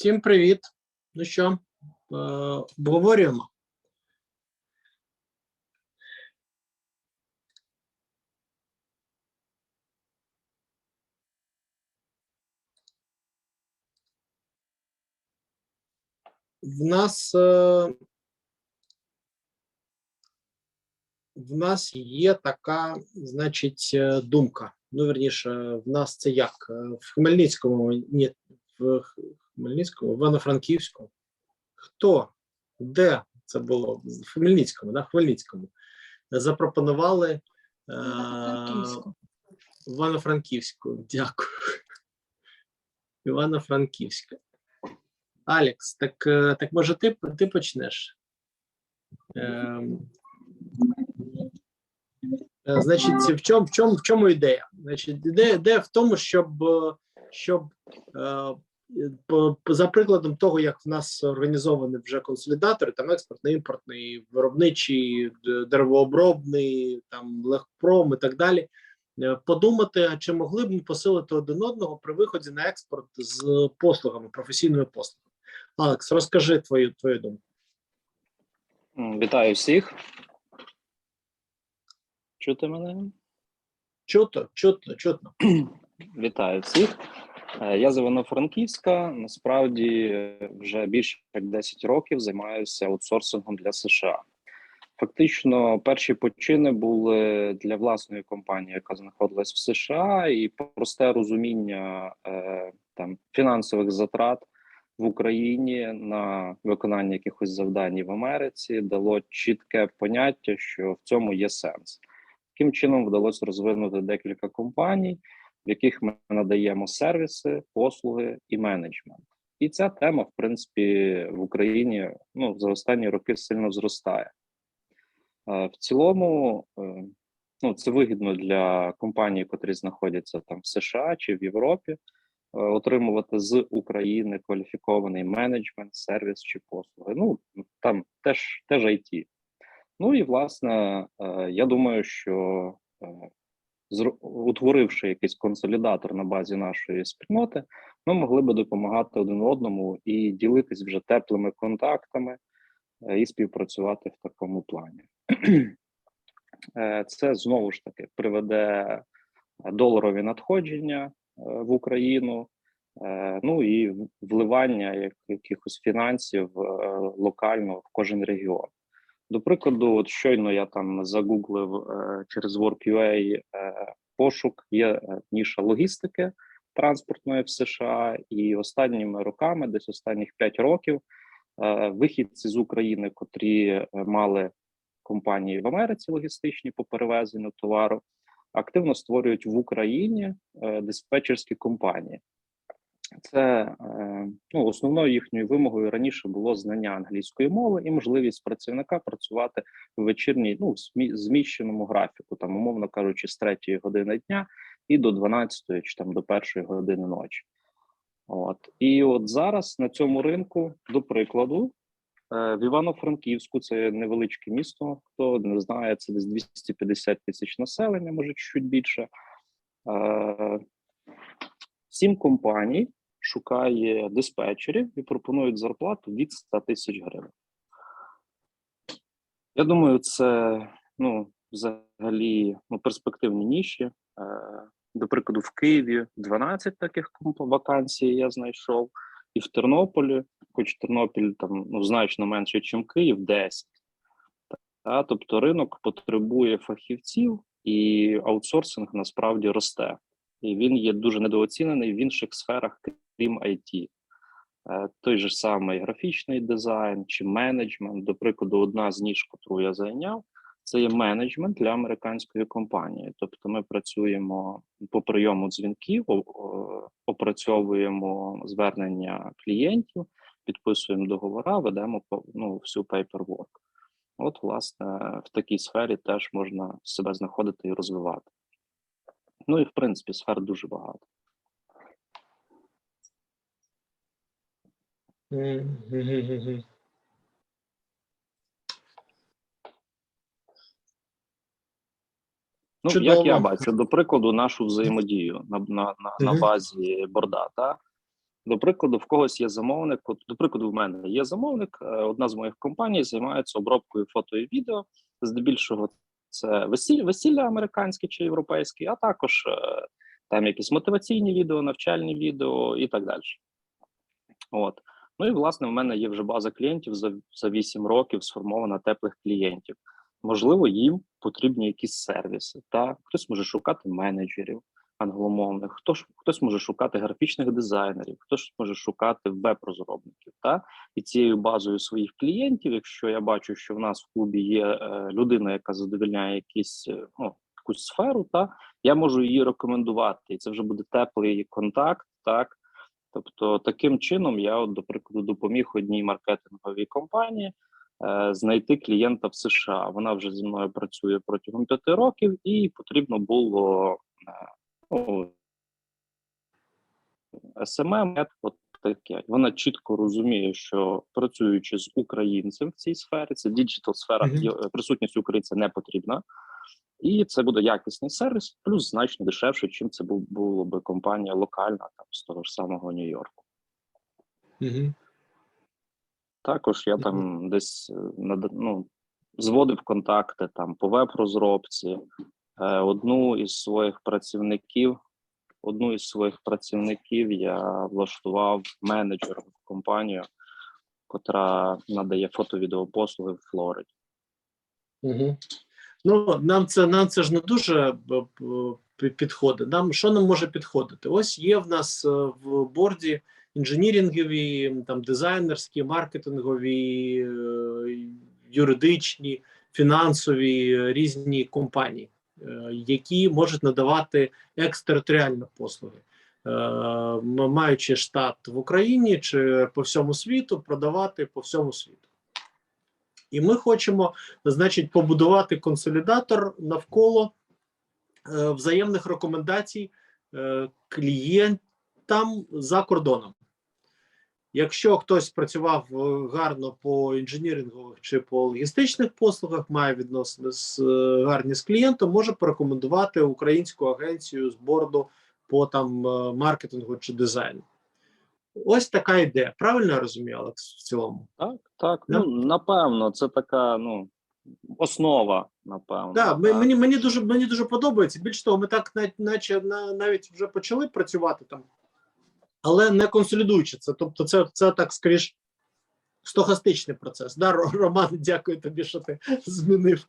Всім привіт. Ну що, е, обговорюємо. В нас е, в нас є така, значить, е, думка. Ну, верніше, в нас це як? В Хмельницькому, ні, в Хмельницькому, Івано-Франківську. Хто? Де це було? В Хмельницькому, да? Хмельницькому. Запропонували е, Івано-Франківську. Дякую. Івано-Франківська. Алекс, так, е, так може ти, ти почнеш? Ем, е, Значить, в чому, в чому, в чому ідея? Значить, ідея, ідея в тому, щоб, е, щоб е, за прикладом того, як в нас організовані вже консолідатори, там експортний, імпортний, виробничий, деревообробний, там легпром і так далі. е, Подумати, чи могли б ми посилити один одного при виході на експорт з послугами, професійними послугами. Алекс, розкажи твою твою думку. Вітаю всіх. Чути мене? Чутно, чутно, чутно. Вітаю всіх. Е, Я з Івано-Франківська. Насправді вже більше як 10 років займаюся аутсорсингом для США. Фактично, перші почини були для власної компанії, яка знаходилась в США, і просте розуміння е, там фінансових затрат в Україні на виконання якихось завдань в Америці дало чітке поняття, що в цьому є сенс. Таким чином вдалося розвинути декілька компаній, в яких ми надаємо сервіси, послуги і менеджмент. І ця тема, в принципі, в Україні ну, за останні роки сильно зростає. Е, В цілому, е, ну, це вигідно для компаній, котрі знаходяться там в США чи в Європі, е, отримувати з України кваліфікований менеджмент, сервіс чи послуги. Ну там теж теж IT. Ну і власне, я думаю, що утворивши якийсь консолідатор на базі нашої спільноти, ми могли би допомагати один одному і ділитись вже теплими контактами е, і співпрацювати в такому плані. Е, Це знову ж таки приведе доларові надходження е, в Україну, е, ну і вливання якихось фінансів е, локально в кожен регіон. До прикладу, от щойно я там загуглив е, через WorkUA е, пошук, є е, ніша логістики транспортної в США, і останніми роками, десь останніх 5 років, е, вихідці з України, котрі мали компанії в Америці логістичні по перевезенню товару, активно створюють в Україні диспетчерські компанії. Це е, ну, основною їхньою вимогою раніше було знання англійської мови і можливість працівника працювати в вечірній, ну, змі- зміщеному графіку, там, умовно кажучи, з 3 години дня і до 12 чи там до 1 години ночі. От і от зараз на цьому ринку, до прикладу, е, в Івано-Франківську це невеличке місто. Хто не знає, це десь 250 тисяч населення, може чуть більше. Е, Сім компаній шукає диспетчерів і пропонують зарплату від 100 тисяч гривень. Я думаю, це ну, взагалі ну, перспективні ніші. Е, До прикладу, в Києві 12 таких вакансій я знайшов, і в Тернополі, хоч Тернопіль там ну, значно менше, ніж Київ, 10. Та, тобто ринок потребує фахівців, і аутсорсинг насправді росте. І він є дуже недооцінений в інших сферах, крім IT. Е, Той же самий графічний дизайн чи менеджмент. До прикладу, одна з ніж, яку я зайняв, це є менеджмент для американської компанії. Тобто, ми працюємо по прийому дзвінків, опрацьовуємо звернення клієнтів, підписуємо договори, ведемо ну, всю paperwork. От, власне, в такій сфері теж можна себе знаходити і розвивати. Ну і в принципі сфер дуже багато. Ну, Чудово. як я бачу, до прикладу, нашу взаємодію на, на, на, на базі борда. Та? До прикладу, в когось є замовник. От, до прикладу, в мене є замовник. е, Одна з моїх компаній займається обробкою фото і відео. Здебільшого це весілля, весілля американське чи європейське, а також е, там якісь мотиваційні відео, навчальні відео і так далі. От. Ну і власне в мене є вже база клієнтів за, за 8 років сформована теплих клієнтів. Можливо, їм потрібні якісь сервіси. Та хтось може шукати менеджерів англомовних, хтось, хтось може шукати графічних дизайнерів, хтось може шукати веб-розробників. Та і цією базою своїх клієнтів, якщо я бачу, що в нас в клубі є е, людина, яка задовольняє якісь е, ну, якусь сферу, та я можу її рекомендувати, і це вже буде теплий контакт, так. Тобто, таким чином я, от, до прикладу, допоміг одній маркетинговій компанії е, знайти клієнта в США. Вона вже зі мною працює протягом п'яти років, і потрібно було ну, SMM, от таке. Вона чітко розуміє, що працюючи з українцем в цій сфері, це діджитал сфера, Мгм. є- присутність українця не потрібна. І це буде якісний сервіс, плюс значно дешевше, чим це було би компанія локальна там з того ж самого Нью-Йорку. Угу. Також я там десь е, ну, зводив контакти там по веб-розробці. Е, Одну із своїх працівників, одну із своїх працівників я влаштував менеджером в компанію, котра надає фото-відеопослуги в Флориді. Угу. Ну, нам це нам це ж не дуже пі- підходить. Нам що нам може підходити? Ось є в нас е, в борді інженірингові, там дизайнерські, маркетингові, е, юридичні, фінансові е, різні компанії, е, які можуть надавати екстериторіальні послуги. Е, Маючи штат в Україні чи по всьому світу, продавати по всьому світу. І ми хочемо значить, побудувати консолідатор навколо е, взаємних рекомендацій е, клієнтам за кордоном. Якщо хтось працював е, гарно по інженірингових чи по логістичних послугах, має відносини з е, гарні з клієнтом, може порекомендувати українську агенцію з борду по там е, маркетингу чи дизайну. Ось така ідея. Правильно я розумію, Алекс, в цілому? Так, так. Да. Ну напевно, це така ну основа. Напевно, Да, так. мені, мені дуже мені дуже подобається. Більш того, ми так наче на, навіть вже почали працювати там, але не консолідуючи це. Тобто, це, це так скоріш стохастичний процес. Да, Роман, дякую тобі, що ти змінив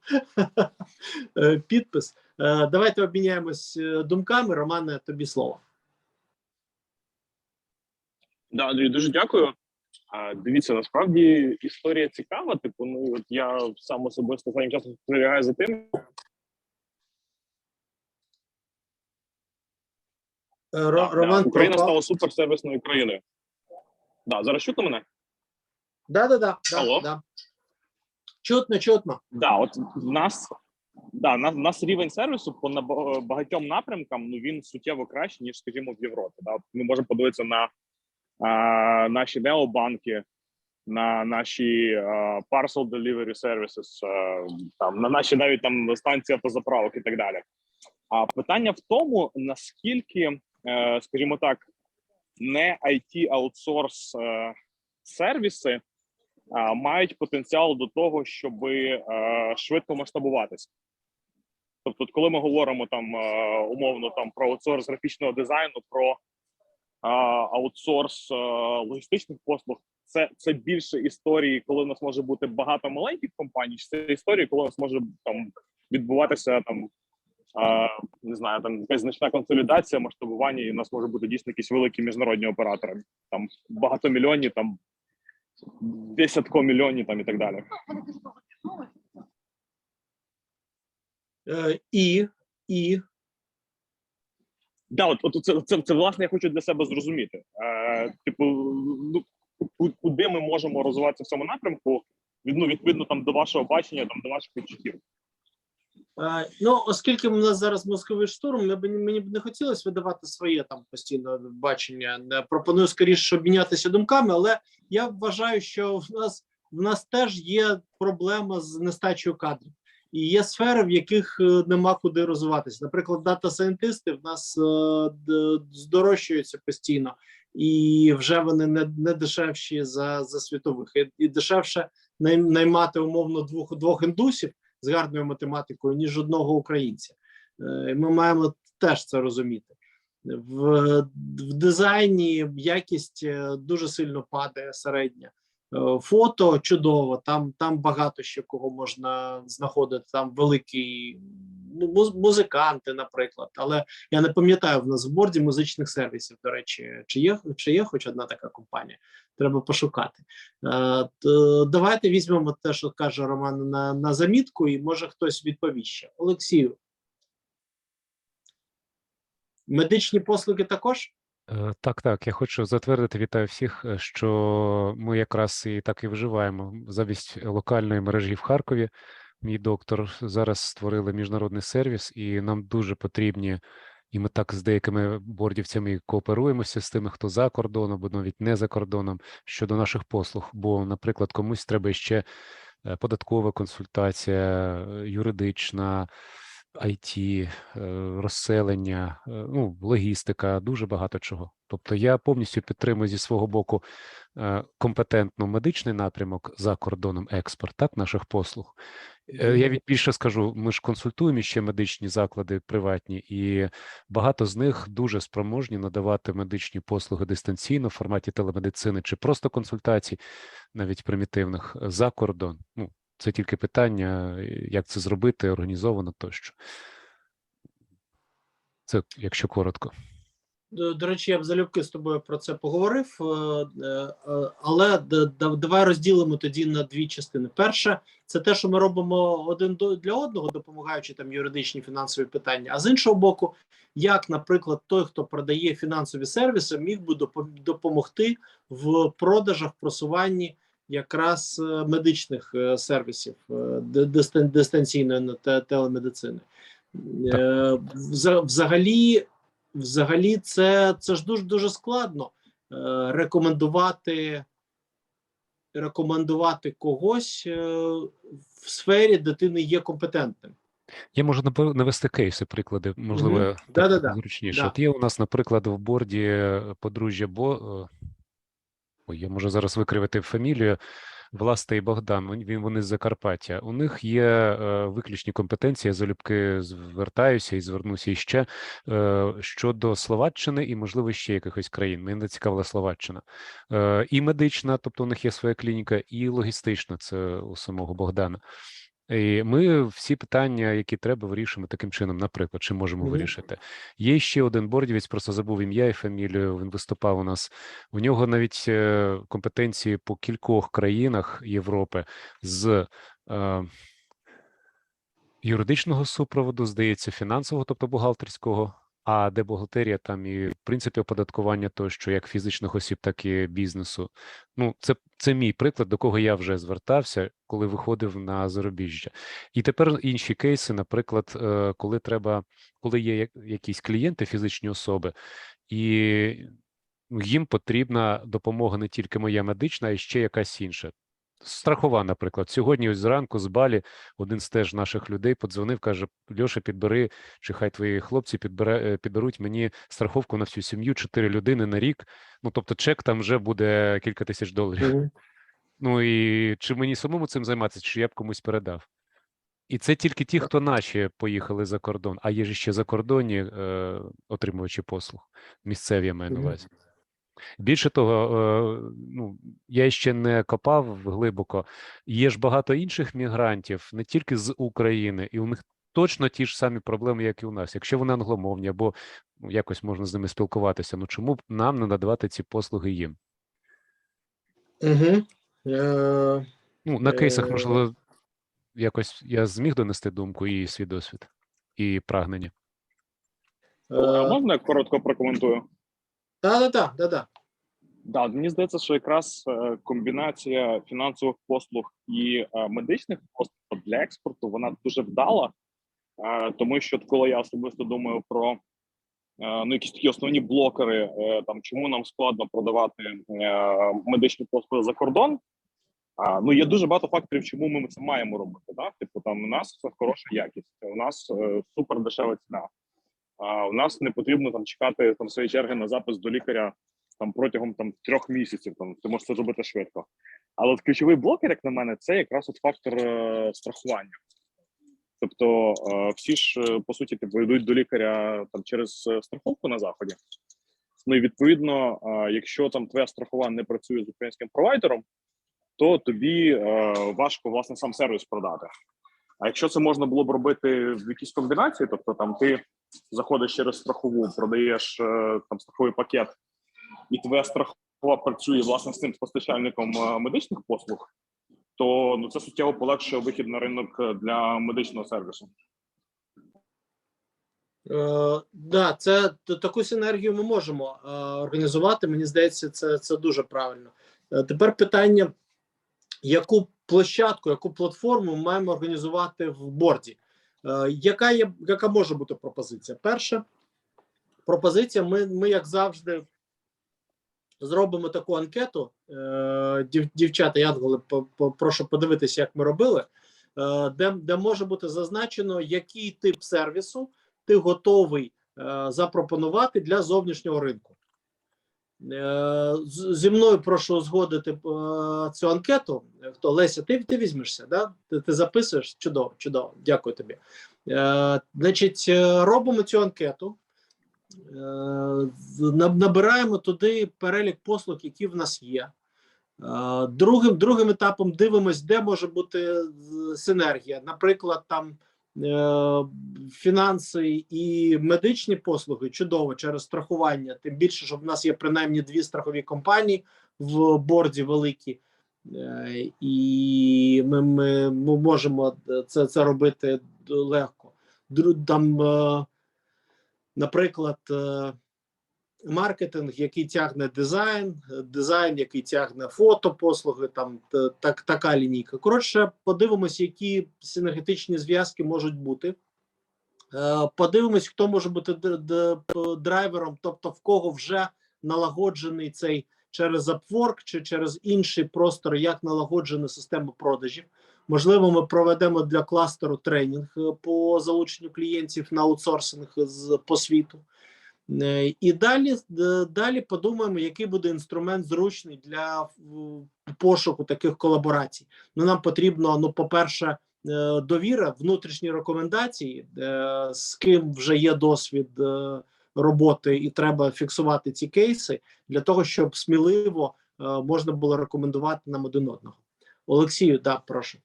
е, підпис. Е, Давайте обміняємось е, думками. Романе, тобі слово. Да, Андрій, дуже дякую. А, дивіться, насправді історія цікава. Типу, ну от я сам особисто останнім часом спостерігаю за тим. Ро, Да, Роман Україна пропав. стала суперсервісною країною. Да, зараз чутно мене? Да, да, да, да, Алло? да. Чутно, чутно. Да, от в нас да, на, в нас рівень сервісу по наба- багатьом напрямкам ну він суттєво кращий, ніж, скажімо, в Європі. Да? От Ми можемо подивитися на а, наші необанки, на наші а, parcel delivery services, а, там на наші навіть там станції автозаправок і так далі. А питання в тому, наскільки, е, скажімо так, не IT аутсорс е, сервіси мають потенціал до того, щоб е, швидко масштабуватися. Тобто, коли ми говоримо там е, умовно там про аутсорс графічного дизайну, про аутсорс е, логістичних послуг, це, це більше історії, коли у нас може бути багато маленьких компаній, чи це історії, коли у нас може там відбуватися там. Не знаю, там якась значна консолідація, масштабування, і у нас може бути дійсно якісь великі міжнародні оператори, там багатомільйонні, там десятко там і так далі. Е, і, і Да, от, от це, це, це власне я хочу для себе зрозуміти. Е, типу, ну куди ми можемо розвиватися в цьому напрямку? Від, ну, відповідно там до вашого бачення, там до ваших відчуттів. Е, Ну, оскільки у нас зараз мозковий штурм, мені б не хотілося видавати своє там постійно бачення. Не пропоную скоріше обмінятися думками, але я вважаю, що в нас в нас теж є проблема з нестачею кадрів. І є сфери, в яких е, нема куди розвиватися. Наприклад, дата-сайентисти в нас е, здорожчуються постійно, і вже вони не, не дешевші за, за світових. І, і дешевше наймати умовно двох двох індусів з гарною математикою, ніж одного українця. Е, Ми маємо теж це розуміти. В, в дизайні якість е, дуже сильно падає середня. Е, Фото чудово, там, там багато ще кого можна знаходити. Там муз- музиканти, наприклад. Але я не пам'ятаю в нас в борді музичних сервісів. До речі, чи є, чи є хоч одна така компанія? Треба пошукати. Е, то давайте візьмемо те, що каже Роман на, на замітку, і може хтось відповість ще. Олексію. Медичні послуги також? Е, Так, так. Я хочу затвердити, вітаю всіх, е, що ми якраз і так і вживаємо замість локальної мережі в Харкові. Мій доктор зараз створили міжнародний сервіс, і нам дуже потрібні, і ми так з деякими бордівцями кооперуємося з тими, хто за кордоном, або навіть не за кордоном щодо наших послуг. Бо, наприклад, комусь треба ще е, податкова консультація, е, юридична. IT, е, розселення, е, ну, логістика, дуже багато чого. Тобто я повністю підтримую зі свого боку е, компетентно медичний напрямок за кордоном експорт, так, наших послуг. Я від більше скажу, ми ж консультуємо ще медичні заклади приватні, і багато з них дуже спроможні надавати медичні послуги дистанційно в форматі телемедицини чи просто консультацій, навіть примітивних, за кордон. Ну, це тільки питання, е, як це зробити, організовано тощо. Це якщо коротко. До, до речі, я б залюбки з тобою про це поговорив, е, е, але давай розділимо тоді на дві частини. Перше, це те, що ми робимо один для одного, допомагаючи там юридичні фінансові питання. А з іншого боку, як, наприклад, той, хто продає фінансові сервіси, міг би допомогти в продажах, просуванні якраз е, медичних е, сервісів е, ди- дистанційної телемедицини. Вза- Взагалі, взагалі, це, це ж дуже дуже складно рекомендувати, рекомендувати когось в сфері, де ти не є компетентним. Я можу навести кейси, приклади, можливо, так Да-да-да. зручніше. Да. От є у нас, наприклад, в борді подружжя Бо. Ой, я можу зараз викривити фамілію. Власте і Богдан, він вони з Закарпаття. У них є е, виключні компетенції. Я залюбки звертаюся і звернуся іще е, щодо Словаччини і, можливо, ще якихось країн. Мені цікавила Словаччина. Е, і медична, тобто у них є своя клініка, і логістична, це у самого Богдана. І ми всі питання, які треба, вирішимо таким чином. Наприклад, чи можемо Мгм. вирішити. Є ще один бордівець, просто забув ім'я і фамілію. Він виступав у нас. У нього навіть е, компетенції по кількох країнах Європи з е, юридичного супроводу, здається, фінансового, тобто бухгалтерського. А де бухгалтерія, там і в принципі оподаткування тощо, як фізичних осіб, так і бізнесу. Ну, це, це мій приклад, до кого я вже звертався, коли виходив на зарубіжжя. І тепер інші кейси, наприклад, е, коли треба, коли є якісь клієнти, фізичні особи, і їм потрібна допомога не тільки моя медична, а й ще якась інша. Страхова, наприклад, сьогодні ось зранку з Балі один з теж наших людей подзвонив, каже: Льоша, підбери, чи хай твої хлопці підбере, е, підберуть мені страховку на всю сім'ю, чотири людини на рік. Ну тобто, чек там вже буде кілька тисяч доларів. Ну і чи мені самому цим займатися, чи я б комусь передав? І це тільки ті, хто наші поїхали за кордон, а є ж ще закордонні е, отримувачі послуг, місцеві я маю на увазі. Більше того, е, ну, я ще не копав глибоко. Є ж багато інших мігрантів, не тільки з України, і у них точно ті ж самі проблеми, як і у нас. Якщо вони англомовні або ну, якось можна з ними спілкуватися, ну чому б нам не надавати ці послуги їм? Угу. Ну, на кейсах, Е, можливо, якось я зміг донести думку і свій досвід, і прагнення. А можна я коротко прокоментую? Да-да-да, да-да. Да, мені здається, що якраз е, комбінація фінансових послуг і е, медичних послуг для експорту вона дуже вдала, е, тому що коли я особисто думаю про ну якісь такі основні блокери, там чому нам складно продавати медичні послуги за кордон. А, ну є дуже багато факторів, чому ми це маємо робити. Да? Типу, там у нас хороша якість, у нас супер дешева ціна. А у нас не потрібно там чекати там своєї черги на запис до лікаря там протягом там трьох місяців. Там ти можеш це зробити швидко. Але от ключовий блокер, як на мене, це якраз от фактор е, страхування. Тобто е, всі ж е, по суті типу, йдуть до лікаря там через е, страховку на заході. Ну і відповідно, е, якщо там твоя страхова не працює з українським провайдером, то тобі е, важко власне сам сервіс продати. А якщо це можна було б робити в якійсь комбінації, тобто там ти заходиш через страхову, продаєш е, там страховий пакет, і твоя страхова працює власне з цим постачальником е, медичних послуг, то ну це суттєво полегшує вихід на ринок е, для медичного сервісу. Е, да, це таку синергію ми можемо е, організувати. Мені здається, це, це дуже правильно. Е, тепер питання: яку площадку, яку платформу ми маємо організувати в борді? Е, яка є, яка може бути пропозиція? Перша пропозиція: ми, ми як завжди, зробимо таку анкету. Е, дів, дівчата, по- прошу подивитися, як ми робили, е, де, де може бути зазначено, який тип сервісу ти готовий запропонувати для зовнішнього ринку. Е, зі мною прошу згодити е, цю анкету. Хто Леся, ти, ти візьмешся, да? ти, ти записуєш? Чудово, чудово, дякую тобі. Е, значить, робимо цю анкету. Набираємо туди перелік послуг, які в нас є. Другим, другим етапом дивимось, де може бути синергія. Наприклад, там фінанси і медичні послуги чудово через страхування. Тим більше, що в нас є принаймні дві страхові компанії в борді великі, Е, і ми, ми, ми можемо це, це робити легко. Там, е, наприклад, е, маркетинг, який тягне дизайн, дизайн, який тягне фотопослуги, там так, така лінійка. Коротше, подивимось, які синергетичні зв'язки можуть бути. Е, Подивимось, хто може бути драйвером, тобто в кого вже налагоджений цей через Upwork чи через інший простор, як налагоджена система продажів. Можливо, ми проведемо для кластеру тренінг е, по залученню клієнтів на аутсорсинг з по світу. Е, І далі, далі подумаємо, який буде інструмент зручний для пошуку таких колаборацій. Ну, нам потрібно, ну, по-перше, е, довіра, внутрішні рекомендації, е, з ким вже є досвід е, роботи, і треба фіксувати ці кейси для того, щоб сміливо е, можна було рекомендувати нам один одного. Олексію, да, прошу.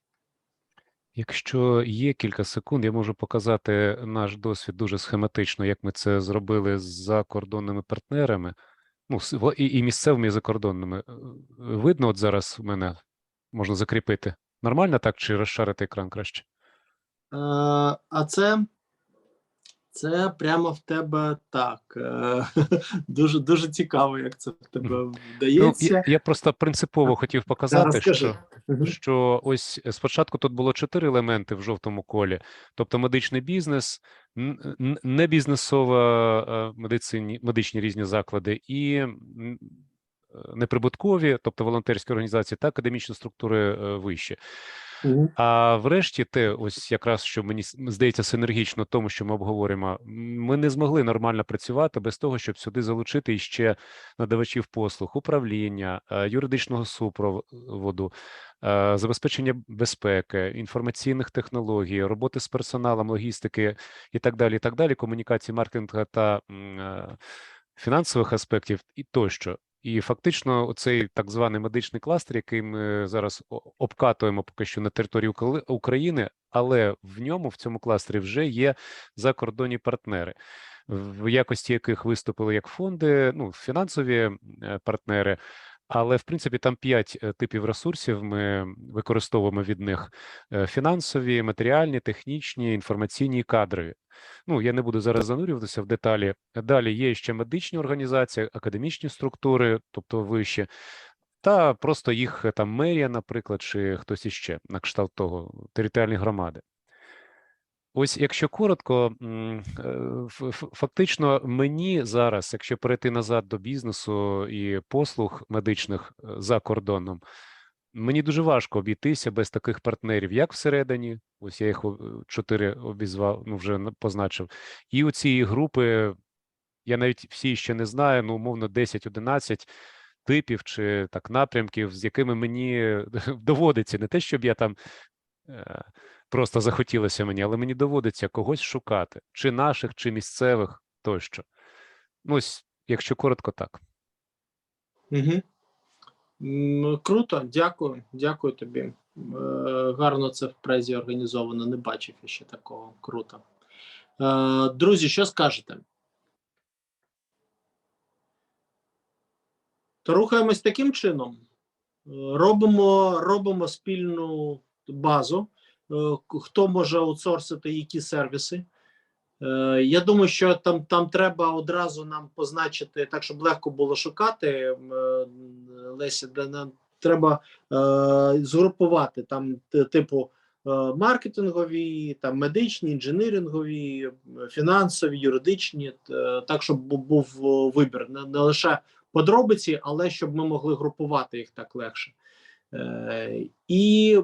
Якщо є кілька секунд, я можу показати наш досвід дуже схематично, як ми це зробили з закордонними партнерами, ну і, і місцевими, і закордонними. Е, Видно, от зараз в мене можна закріпити. Нормально так чи розшарити екран краще? Е, а це, це прямо в тебе так. Е, дуже дуже цікаво, як це в тебе Ну, вдається. я, я просто принципово хотів показати, розкажи. що що ось спочатку тут було чотири елементи в жовтому колі, тобто медичний бізнес, н- н- небізнесова е, медицині, медичні різні заклади і е, неприбуткові, тобто волонтерські організації та академічні структури вище. А врешті, те, ось якраз що мені здається синергічно тому, що ми обговоримо, ми не змогли нормально працювати без того, щоб сюди залучити іще надавачів послуг, управління, е, юридичного супроводу, е, забезпечення безпеки, інформаційних технологій, роботи з персоналом, логістики і так далі, і так далі, комунікації, маркетингу та е, фінансових аспектів і тощо. І фактично, цей так званий медичний кластер, який ми зараз обкатуємо поки що на території Укр- України, але в ньому, в цьому кластері, вже є закордонні партнери, в якості яких виступили як фонди, ну фінансові е, партнери. Але в принципі там п'ять е, типів ресурсів. Ми використовуємо від них е, фінансові, матеріальні, технічні, інформаційні кадрові. Ну, я не буду зараз занурюватися в деталі. Далі є ще медичні організації, академічні структури, тобто вищі, та просто їх е, там мерія, наприклад, чи хтось іще на кшталт того, територіальні громади. Ось, якщо коротко, е, фактично мені зараз, якщо перейти назад до бізнесу і послуг медичних е, за кордоном, мені дуже важко обійтися без таких партнерів, як всередині, ось я їх чотири обізвав, ну вже позначив, і у цієї групи я навіть всі ще не знаю, ну, умовно, 10-11 типів чи так напрямків, з якими мені доводиться не те, щоб я там е, просто захотілося мені, але мені доводиться когось шукати, чи наших, чи місцевих тощо. Ну, ось, якщо коротко, так. Угу. Круто, дякую, дякую тобі. Е, гарно це в презі організовано. Не бачив ще такого. Круто. Е, друзі, що скажете? То рухаємось таким чином. Е, Робимо, робимо спільну базу. Е, Хто може аутсорсити які сервіси? Е, Я думаю, що там, там треба одразу нам позначити, так щоб легко було шукати. е, Леся, де нам треба згрупувати там типу маркетингові, там медичні, інженерингові, фінансові, юридичні, так, щоб був вибір не лише подробиці, але щоб ми могли групувати їх так легше. І е,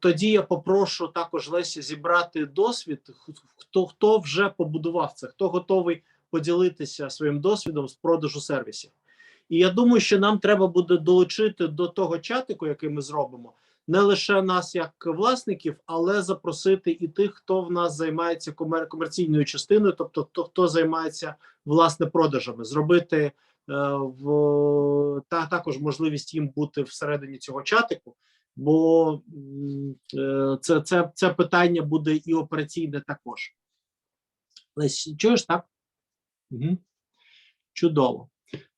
тоді я попрошу також Лесі зібрати досвід, хто хто вже побудував це, хто готовий поділитися своїм досвідом з продажу сервісів. І я думаю, що нам треба буде долучити до того чатику, який ми зробимо, не лише нас як власників, але запросити і тих, хто в нас займається комер- комерційною частиною, тобто хто, хто займається власне продажами, зробити в та також можливість їм бути всередині цього чатику, бо е, це, це, це питання буде і операційне також. Лесь, чуєш так? Угу. Чудово.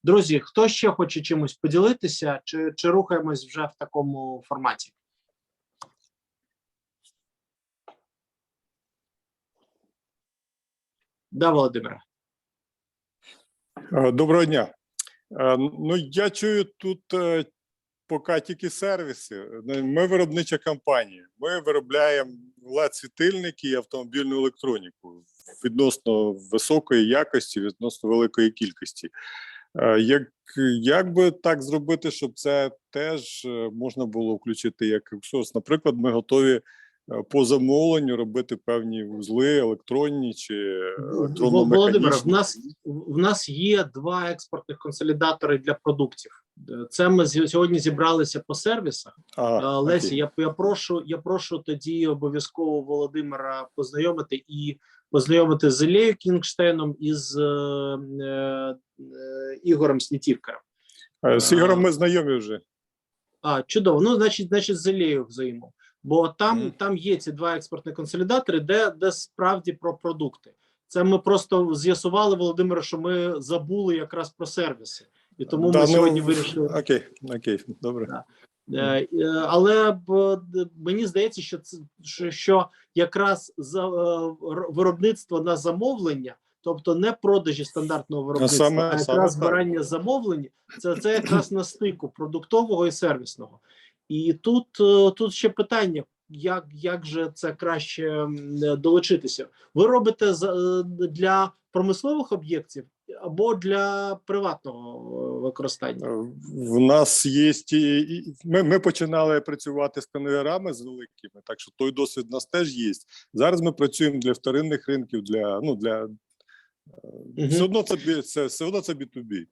Друзі, хто ще хоче чимось поділитися, чи, чи рухаємось вже в такому форматі? Да, Володимире. Е, Доброго дня. Е, Ну, я чую тут е, поки тільки сервіси. Ми виробнича компанія. Ми виробляємо led світильники і автомобільну електроніку відносно високої якості, відносно великої кількості. Як, як би так зробити, щоб це теж можна було включити як аутсорс? Наприклад, ми готові по замовленню робити певні вузли електронні чи електронно Володимире, в нас в нас є два експортних консолідатори для продуктів. Е, Це ми сьогодні зібралися по сервісах. Е, Лесі, я, я прошу, я прошу тоді обов'язково Володимира познайомити і познайомити з Ілею Кінгштейном і з е, е, Ігорем Снітівкою. Е, З Ігорем ми знайомі вже. А, чудово. Ну, значить, значить, з Ілею взаємо. Бо там, Мгм. там є ці два експортні консолідатори, де, де справді про продукти. Це ми просто з'ясували, Володимире, що ми забули якраз про сервіси. І тому Да, ми ну, сьогодні вирішили. Окей, окей, добре. Е, е, Але мені здається, що це що, якраз за е, виробництво на замовлення, тобто не продажі стандартного виробництва, саме- а якраз саме так. збирання замовлень, це, це якраз на стику продуктового і сервісного. І тут, е, тут ще питання. Як, як же це краще долучитися? Ви робите е, для промислових об'єктів або для приватного е, використання? В нас є ми, ми починали працювати з конвейерами з великими, так що той досвід у нас теж є. Зараз ми працюємо для вторинних ринків, для ну для Мгм. все одно це це все одно це B2B.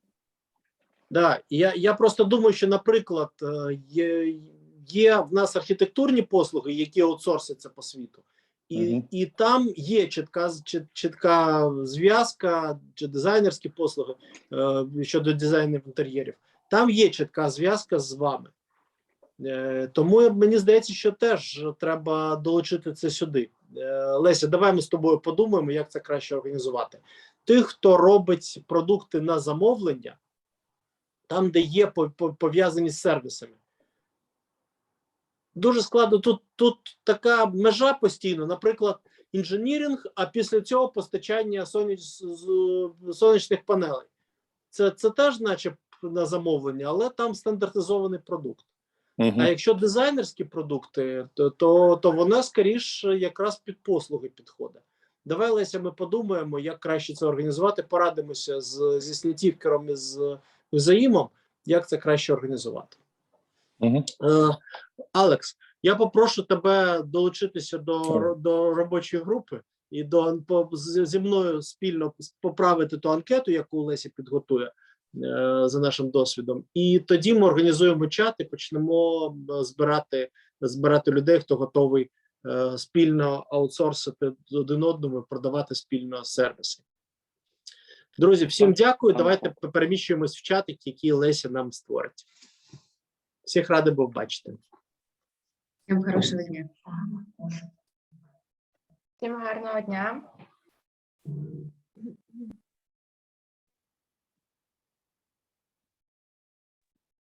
Да, я, я просто думаю, що, наприклад, е, є, є в нас архітектурні послуги, які аутсорсяться по світу, і, Мгм. і там є чітка чіт- чітка зв'язка чи дизайнерські послуги е, щодо дизайнів інтер'єрів. Там є чітка зв'язка з вами. Е, тому мені здається, що теж треба долучити це сюди. Е, Леся, давай ми з тобою подумаємо, як це краще організувати. Тих, хто робить продукти на замовлення, там, де є по- по- пов'язані з сервісами. Дуже складно. Тут, тут така межа постійно, наприклад, інженіринг, а після цього постачання соняч, сонячних панелей. Це, це теж, наче на замовлення, але там стандартизований продукт. Мгм. А якщо дизайнерські продукти, то, то, то вона скоріше якраз під послуги підходить. Давай, Леся, ми подумаємо, як краще це організувати. Порадимося з, зі Снітівкером і з Заїмом, як це краще організувати. Мгм. Е, Алекс, я попрошу тебе долучитися до, до робочої групи. і до по- зі мною спільно поправити ту анкету, яку Леся підготує е, за нашим досвідом. І тоді ми організуємо чат і почнемо е, збирати, збирати людей, хто готовий е, спільно аутсорсити один одному, і продавати спільно сервіси. Друзі, всім дякую. Давайте переміщуємось в чатик, який Леся нам створить. Всіх радий був бачити. Всім хорошого дня. Всім гарного дня.